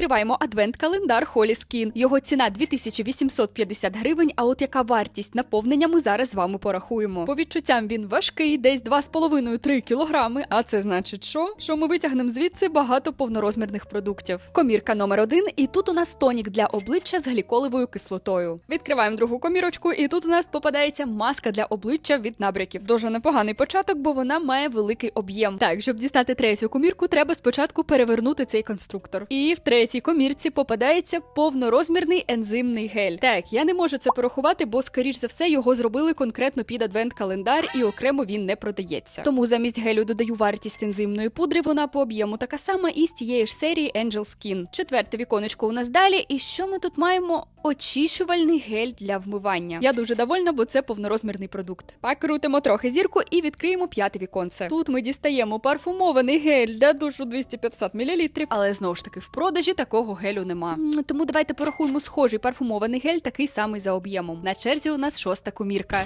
Відкриваємо адвент-календар Holy Skin. Його ціна 2850 гривень. А от яка вартість наповнення ми зараз з вами порахуємо. По відчуттям він важкий, десь 2,5-3 кілограми. А це значить, що? Що ми витягнемо звідси багато повнорозмірних продуктів. Комірка номер один, і тут у нас тонік для обличчя з гліколевою кислотою. Відкриваємо другу комірочку, і тут у нас попадається маска для обличчя від набряків. Дуже непоганий початок, бо вона має великий об'єм. Так, щоб дістати третю комірку, треба спочатку перевернути цей конструктор. І в третій комірці попадається повнорозмірний ензимний гель. Так, я не можу це порахувати, бо скоріш за все його зробили конкретно під адвент-календар, і окремо він не продається. Тому замість гелю додаю вартість ензимної пудри. Вона по об'єму така сама і з тієї ж серії Angel Skin. Четверте віконечко у нас далі. І що ми тут маємо? Очищувальний гель для вмивання. Я дуже довольна, бо це повнорозмірний продукт. Покрутимо трохи зірку і відкриємо п'яте віконце. Тут ми дістаємо парфумований гель для душу 250 мл, але знову ж таки в продажі такого гелю нема. Тому давайте порахуємо схожий парфумований гель, такий самий за об'ємом. На черзі у нас шоста комірка.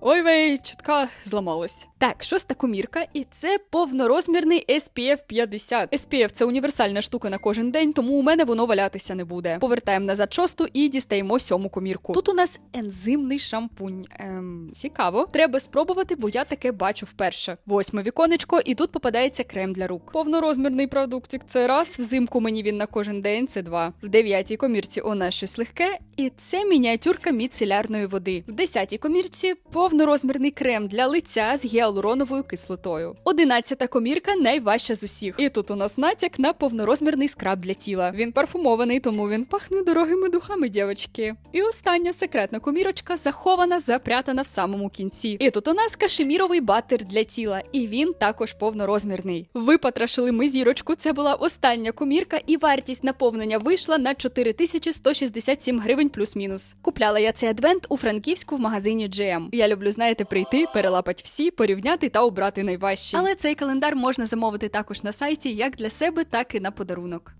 Ой вей, чутка зламалась. Так, шоста комірка, і це повнорозмірний SPF 50. SPF – це універсальна штука на кожен день, тому у мене воно валятися не буде. Повертаємо назад шосту і дістаємо сьому комірку. Тут у нас ензимний шампунь. Ем, цікаво. Треба спробувати, бо я таке бачу вперше. Восьме віконечко, і тут попадається крем для рук. Повнорозмірний продуктик. Це раз. Взимку мені він на кожен день. Це два. В дев'ятій комірці у нас щось легке, і це мініатюрка міцелярної води. В десятій комірці повнорозмірний крем для лиця з гіалуроновою кислотою. Одинадцята комірка найважча з усіх. І тут у нас натяк на повнорозмірний скраб для тіла. Він парфумований, тому він пахне дорогими духами, дівчатки. І остання секретна комірочка захована, запрятана в самому кінці. І тут у нас кашеміровий батер для тіла, і він також повнорозмірний. Випотрошили ми зірочку. Це була остання комірка, і вартість наповнення вийшла на 4167 гривень плюс-мінус. Купляла я цей адвент у Франківську в магазині GM. Я люблю, знаєте, прийти, перелапати всі, порівняти та обрати найважчі. Але цей календар можна замовити також на сайті як для себе, так і на подарунок.